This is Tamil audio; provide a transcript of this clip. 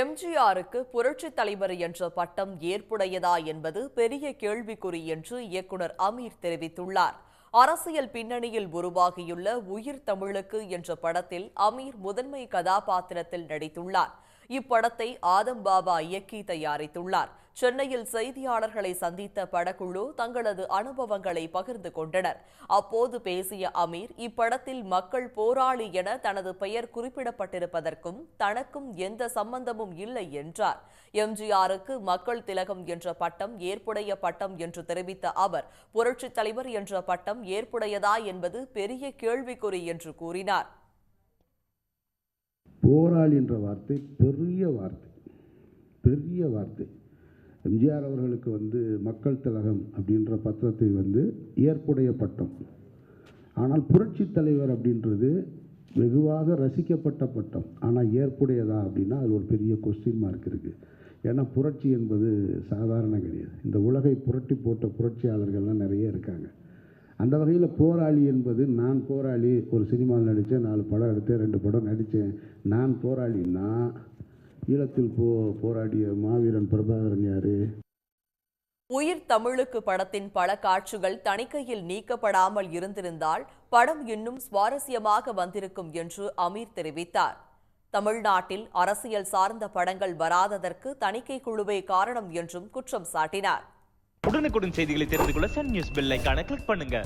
எம்ஜிஆருக்கு புரட்சி தலைவர் என்ற பட்டம் ஏற்புடையதா என்பது பெரிய கேள்விக்குறி என்று இயக்குனர் அமீர் தெரிவித்துள்ளார். அரசியல் பின்னணியில் உருவாகியுள்ள உயிர் தமிழுக்கு என்ற படத்தில் அமீர் முதன்மை கதாபாத்திரத்தில் நடித்துள்ளார். இப்படத்தை ஆதம் பாபா இயக்கி தயாரித்துள்ளார். சென்னையில் செய்தியாளர்களை சந்தித்த படக்குழு தங்களது அனுபவங்களை பகிர்ந்து கொண்டனர். அப்போது பேசிய அமீர் இப்படத்தில் மக்கள் போராளி என தனது பெயர் குறிப்பிடப்பட்டிருப்பதற்கும் தனக்கும் எந்த சம்பந்தமும் இல்லை என்றார். எம்ஜிஆருக்கு மக்கள் திலகம் என்ற பட்டம் ஏற்புடைய பட்டம் என்று தெரிவித்த அவர் புரட்சித் தலைவர் என்ற பட்டம் ஏற்புடையதா என்பது பெரிய கேள்விக்குறி என்று கூறினார். போராளி என்ற வார்த்தை பெரிய வார்த்தை பெரிய வார்த்தை. எம்ஜிஆர் அவர்களுக்கு வந்து மக்கள் திலகம் அப்படின்ற பத்திரத்தை வந்து ஏற்புடைய பட்டம். ஆனால் புரட்சி தலைவர் அப்படின்றது வெகுவாக ரசிக்கப்பட்ட பட்டம். ஆனால் ஏற்புடையதா அப்படின்னா அது ஒரு பெரிய கொஸ்டின் மார்க் இருக்குது ஏன்னா புரட்சி என்பது சாதாரண கிடையாது. இந்த உலகை புரட்டி போட்ட புரட்சியாளர்கள்லாம் நிறைய இருக்காங்க. அந்த வகையில் போராளி என்பது நான் போராளி ஒரு சினிமாவில் நடித்தேன் நாலு படம் எடுத்தேன் ரெண்டு படம் நடித்தேன். நான் போராளின்னா ஈழத்தில் போ போராடிய மாவீரன் பிரபாகரன் யாரு? உயிர் தமிழுக்கு படத்தின் பல காட்சிகள் தணிக்கையில் நீக்கப்படாமல் இருந்திருந்தால் படம் இன்னும் சுவாரஸ்யமாக வந்திருக்கும் என்று அமீர் தெரிவித்தார். தமிழ்நாட்டில் அரசியல் சார்ந்த படங்கள் வராததற்கு தணிக்கை குழுவே காரணம் என்றும் குற்றம் சாட்டினார். உடனுக்குடன் செய்திகளை தெரிந்து கொள்ள சன் நியூஸ் பெல் கிளிக் பண்ணுங்க.